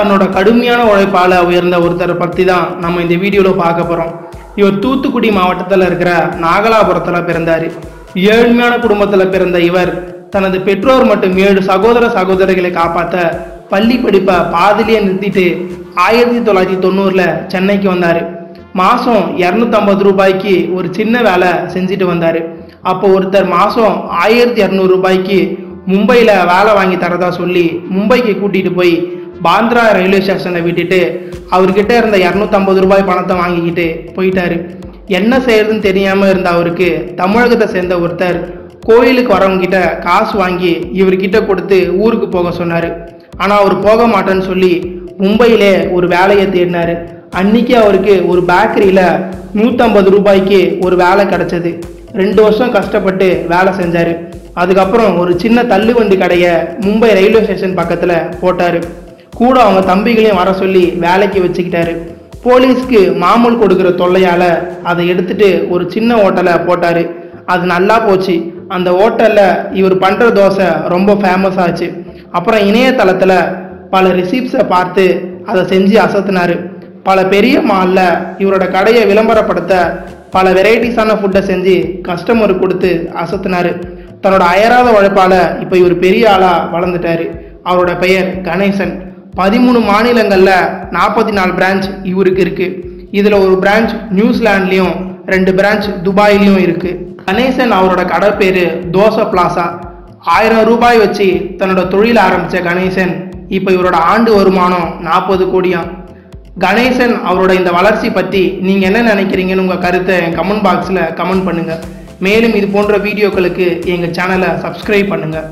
தன்னோட கடுமையான உழைப்பால் உயர்ந்த ஒருத்தரை பற்றி தான் நம்ம இந்த வீடியோவில் பார்க்க போகிறோம் இவர் தூத்துக்குடி மாவட்டத்தில் இருக்கிற நாகலாபுரத்தில் பிறந்தார். ஏழ்மையான குடும்பத்தில் பிறந்த இவர் தனது பெற்றோர் மற்றும் ஏழு சகோதர சகோதரிகளை காப்பாற்ற பள்ளி படிப்பை பாதிலேயே நிறுத்திட்டு ஆயிரத்தி தொள்ளாயிரத்தி தொண்ணூறில் சென்னைக்கு வந்தார். மாதம் இரநூத்தம்பது ரூபாய்க்கு ஒரு சின்ன வேலை செஞ்சுட்டு வந்தார். அப்போ ஒருத்தர் மாதம் ஆயிரத்தி இரநூறு ரூபாய்க்கு மும்பையில் வேலை வாங்கி தரதா சொல்லி மும்பைக்கு கூட்டிகிட்டு போய் பாந்த்ரா ரயில்வே ஸ்டேஷனை விட்டுட்டு அவர்கிட்ட இருந்த இரநூத்தம்பது ரூபாய் பணத்தை வாங்கிக்கிட்டு போயிட்டாரு. என்ன செய்யறதுன்னு தெரியாமல் இருந்த அவருக்கு தமிழகத்தை சேர்ந்த ஒருத்தர் கோயிலுக்கு வரவங்க கிட்ட காசு வாங்கி இவர்கிட்ட கொடுத்து ஊருக்கு போக சொன்னார். ஆனால் அவர் போக மாட்டேன்னு சொல்லி மும்பையிலே ஒரு வேலையை தேடினார். அன்னைக்கு அவருக்கு ஒரு பேக்கரியில் நூற்றம்பது ரூபாய்க்கு ஒரு வேலை கிடச்சது. ரெண்டு வருஷம் கஷ்டப்பட்டு வேலை செஞ்சார். அதுக்கப்புறம் ஒரு சின்ன தள்ளுவண்டி கடையை மும்பை ரயில்வே ஸ்டேஷன் பக்கத்தில் போட்டார். கூட அவங்க தம்பிகளையும் வர சொல்லி வேலைக்கு வச்சுக்கிட்டாரு. போலீஸ்க்கு மாமூல் கொடுக்குற தொல்லையால் அதை எடுத்துட்டு ஒரு சின்ன ஹோட்டலை போட்டார். அது நல்லா போச்சு. அந்த ஹோட்டலில் இவர் பண்ணுற தோசை ரொம்ப ஃபேமஸ் ஆச்சு. அப்புறம் இணையதளத்தில் பல ரிசீப்ஸை பார்த்து அதை செஞ்சு அசத்துனாரு. பல பெரிய மாலில் இவரோட கடையை விளம்பரப்படுத்த பல வெரைட்டிஸான ஃபுட்டை செஞ்சு கஸ்டமர் கொடுத்து அசத்துனாரு. தன்னோட அயராத உழைப்பால் இப்போ இவர் பெரிய ஆளாக வளர்ந்துட்டாரு. அவரோட பெயர் கணேசன். பதிமூணு மாநிலங்களில் நாற்பத்தி நாலு பிரான்ச் இவருக்கு இருக்குது இதில் ஒரு பிரான்ச் நியூசிலாண்ட்லேயும் ரெண்டு பிரான்ச் துபாயிலையும் இருக்குது கணேசன் அவரோட கடை பேர் தோசை பிளாசா. ஆயிரம் ரூபாய் வச்சு தன்னோட தொழில் ஆரம்பித்த கணேசன் இப்போ இவரோட ஆண்டு வருமானம் நாற்பது கோடியாம். கணேசன் அவரோட இந்த வளர்ச்சி பற்றி நீங்கள் என்ன நினைக்கிறீங்கன்னு உங்கள் கருத்தை என் கமெண்ட் பாக்ஸில் கமெண்ட் பண்ணுங்கள் மேலும் இது போன்ற வீடியோக்களுக்கு எங்கள் சேனலை சப்ஸ்கிரைப் பண்ணுங்கள்